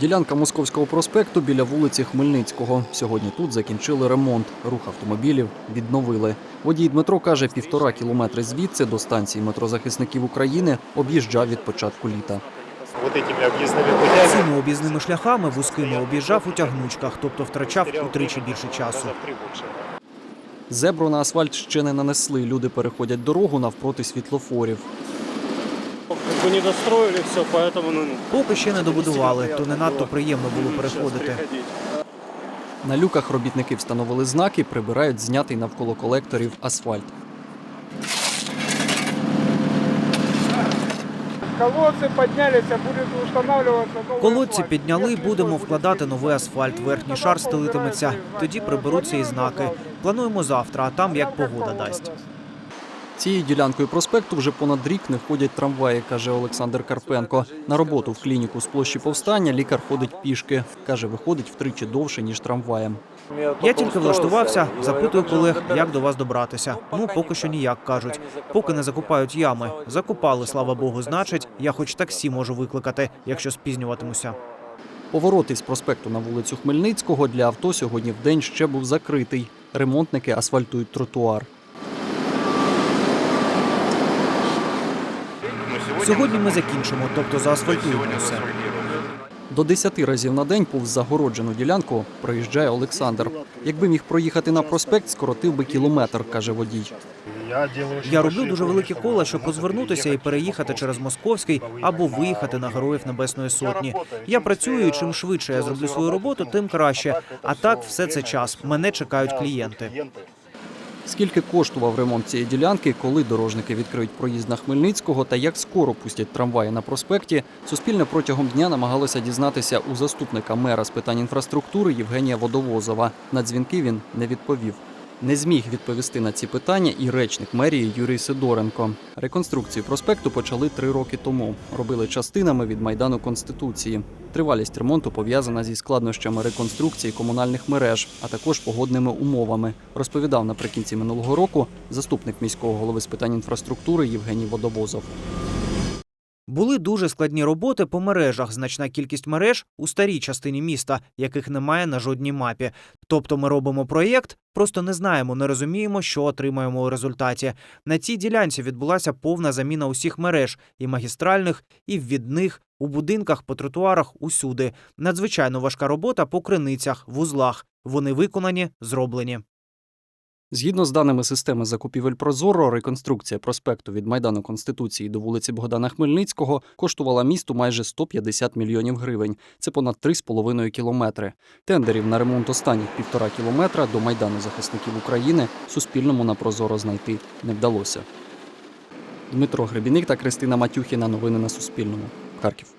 Ділянка Московського проспекту біля вулиці Хмельницького. Сьогодні тут закінчили ремонт. Рух автомобілів відновили. Водій Дмитро каже, півтора кілометри звідси до станції метро захисників України об'їжджав від початку літа. вот этими объездными путями. Цими об'їзними шляхами вузькими об'їжджав у тягнучках, тобто втрачав утричі більше часу. Раза в три больше. Зебру на асфальт ще не нанесли. Люди переходять дорогу навпроти світлофорів. Как бы не достроили все, поэтому ну, Поки ще не добудували, то не надто приємно було переходити. переходить. На люках робітники встановили знаки, прибирають знятий навколо колекторів асфальт. Колодцы поднялись, а будет устанавливаться новый Колодці асфальт. підняли, Верхний будемо слой будет вкладати новий асфальт. Верхній шар стелитиметься. Тоді приберуться і знаки. Плануємо завтра, а там як погода дасть. Цією ділянкою проспекту вже понад рік не ходять трамваї, каже Олександр Карпенко. На роботу в клініку з площі повстання лікар ходить пішки. Каже, виходить втричі довше, ніж трамваєм. Я тільки влаштувався, запитую колег, як до вас добратися. Ну, поки що ніяк кажуть. Поки не закупають ями. Закупали, слава Богу, значить, я хоч таксі можу викликати, якщо спізнюватимуся. Поворот із проспекту на вулицю Хмельницького для авто сьогодні в день ще був закритий. Ремонтники асфальтують тротуар. Сьогодні ми закінчимо, тобто заасфальтуємо все. До 10 разів на день повз загороджену ділянку проїжджає Олександр. Якби міг проїхати на проспект, скоротив би кілометр, каже водій. Я делаю очень Я большие роблю дуже круги, великі кола, щоб розвернутися і переїхати через через Московський або виїхати на Героїв Небесної Сотні. Я працюю, і чим швидше я зроблю свою роботу, тим краще. А так, все це час. Мене чекають клієнти. Скільки коштував ремонт цієї ділянки, коли дорожники відкриють проїзд на Хмельницького та як скоро пустять трамваї на проспекті, Суспільне протягом дня намагалося дізнатися у заступника мера з питань інфраструктури Євгенія Водовозова. На дзвінки він не відповів. Не зміг відповісти на ці питання і речник мерії Юрій Сидоренко. Реконструкцію проспекту почали три роки тому. Робили частинами від майдану Конституції. Тривалість ремонту пов'язана зі складнощами реконструкції комунальних мереж, а також погодними умовами. Розповідав наприкінці минулого року заступник міського голови з питань інфраструктури Євгеній Водовозов. Були дуже складні роботи по мережах. Значна кількість мереж у старій частині міста, яких немає на жодній мапі. Тобто ми робимо проєкт, просто не знаємо, не розуміємо, що отримаємо у результаті. На цій ділянці відбулася повна заміна усіх мереж і магістральних, і ввідних, у будинках, по тротуарах, усюди. Надзвичайно важка робота по криницях, вузлах. Вони виконані, зроблені. Згідно з даними системи закупівель Прозоро, реконструкція проспекту від майдану Конституції до вулиці Богдана Хмельницького коштувала місту майже 150 мільйонів гривень. Це понад 3,5 кілометри. Тендерів на ремонт останніх півтора кілометра до майдану захисників України Суспільному на Прозоро знайти не вдалося. Дмитро Гребіник та Кристина Матюхіна. Новини на Суспільному. Харків.